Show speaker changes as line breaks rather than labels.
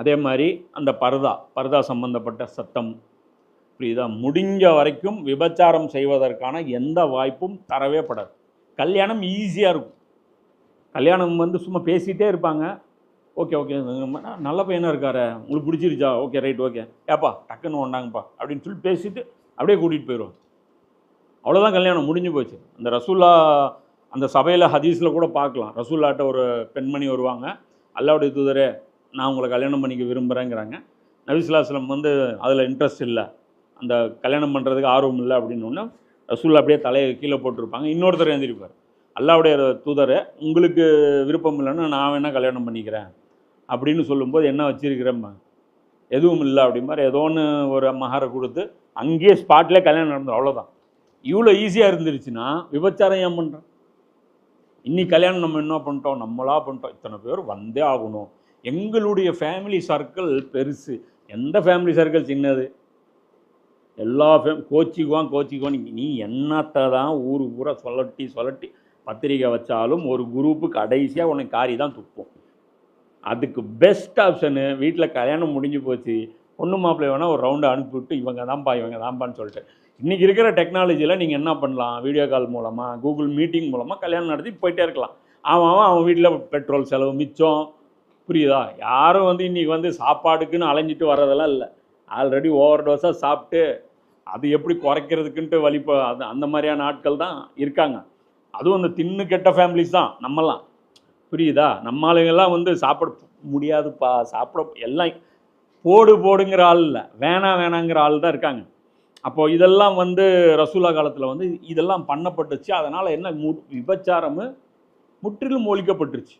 அதே மாதிரி அந்த பர்தா பர்தா சம்பந்தப்பட்ட சட்டம் புரியுதா? முடிஞ்ச வரைக்கும் விபச்சாரம் செய்வதற்கான எந்த வாய்ப்பும் தரவே படாது. கல்யாணம் ஈஸியாக இருக்கும். கல்யாணம் வந்து சும்மா பேசிகிட்டே இருப்பாங்க. ஓகே ஓகே நல்ல பையனாக இருக்காரு உங்களுக்கு பிடிச்சிருச்சா? Okay right okay. ஏப்பா டக்குன்னு ஒண்டாங்கப்பா அப்படின்னு சொல்லி பேசிட்டு அப்படியே கூட்டிகிட்டு போயிடுவோம் அவ்வளோதான் கல்யாணம் முடிஞ்சு போச்சு. அந்த ரசூல்லா அந்த சபையில் ஹதீஸில் கூட பார்க்கலாம். ரசூல்லாட்ட ஒரு பெண்மணி வருவாங்க. அல்லாவுடைய தூதரே நான் உங்களை கல்யாணம் பண்ணிக்க விரும்புகிறேங்கிறாங்க நபிசுல்லாஸ்லம் வந்து அதில் இன்ட்ரெஸ்ட் இல்லை. அந்த கல்யாணம் பண்ணுறதுக்கு ஆர்வம் இல்லை அப்படின்னு ஒன்று ரசூல் அப்படியே தலையை கீழே போட்டிருப்பாங்க. இன்னொருத்தர் எழுந்திருப்பார். அல்லாவுடைய தூதரை உங்களுக்கு விருப்பம் இல்லைன்னா நான் வேணால் கல்யாணம் பண்ணிக்கிறேன். அப்படின்னு சொல்லும்போது என்ன வச்சிருக்கிறேம்மா? எதுவும் இல்லை அப்படிம்பார். ஏதோ ஒன்று ஒரு மகாரை கொடுத்து அங்கேயே ஸ்பாட்லேயே கல்யாணம் நடந்தது. அவ்வளோதான் இவ்வளோ ஈஸியாக இருந்துருச்சுன்னா விபச்சாரம் ஏன் பண்ணுறோம் இன்னி கல்யாணம் நம்ம என்ன பண்ணிட்டோம்? நம்மளா பண்ணிட்டோம். இத்தனை பேர் வந்தே ஆகணும். எங்களுடைய ஃபேமிலி சர்க்கிள் பெருசு. எந்த ஃபேமிலி சர்க்கிள் சின்னது? எல்லா ஃபேம் கோச்சிக்குவான் கோச்சிக்குவான். நீ- என்னத்தை தான் ஊர் பூரா சொல்லட்டி சொல்லட்டி பத்திரிக்கை வச்சாலும் ஒரு குரூப்பு கடைசியாக உனக்கு காரி தான் துப்பும். அதுக்கு பெஸ்ட் ஆப்ஷனு வீட்டில் கல்யாணம் முடிஞ்சு போச்சு. பொண்ணு மாப்பிள்ளை வேணால் ஒரு ரவுண்டு அனுப்பிவிட்டு இவங்க தான்ப்பா இவங்க தான்ப்பான்னு சொல்லிட்டு. இன்றைக்கி இருக்கிற டெக்னாலஜியில் நீங்கள் என்ன பண்ணலாம்? வீடியோ கால் மூலமாக கூகுள் மீட்டிங் மூலமாக கல்யாணம் நடத்தி போயிட்டே இருக்கலாம். அவன் அவன் அவன் வீட்டில் பெட்ரோல் செலவு மிச்சம். புரியுதா? யாரும் வந்து இன்றைக்கி வந்து சாப்பாடுக்குன்னு அலைஞ்சிட்டு வர்றதெல்லாம் இல்லை. ஆல்ரெடி ஓவர் டோஸாக சாப்பிட்டு அது எப்படி குறைக்கிறதுக்குன்ட்டு வழிப அது அந்த மாதிரியான ஆட்கள் தான் இருக்காங்க. அதுவும் அந்த தின்னு கெட்ட ஃபேமிலிஸ் தான் நம்மலாம். புரியுதா? நம்ம ஆளுங்கெல்லாம் வந்து சாப்பிட முடியாதுப்பா சாப்பிட எல்லாம் போடு போடுங்கிற ஆள் இல்லை. வேணாம் வேணாங்கிற ஆள் தான் இருக்காங்க. அப்போ இதெல்லாம் வந்து ரசூலா காலத்தில் வந்து இதெல்லாம் பண்ணப்பட்டுச்சு. அதனால் என்ன மு விபச்சாரம் முற்றிலும் ஒழிக்கப்பட்டுருச்சு.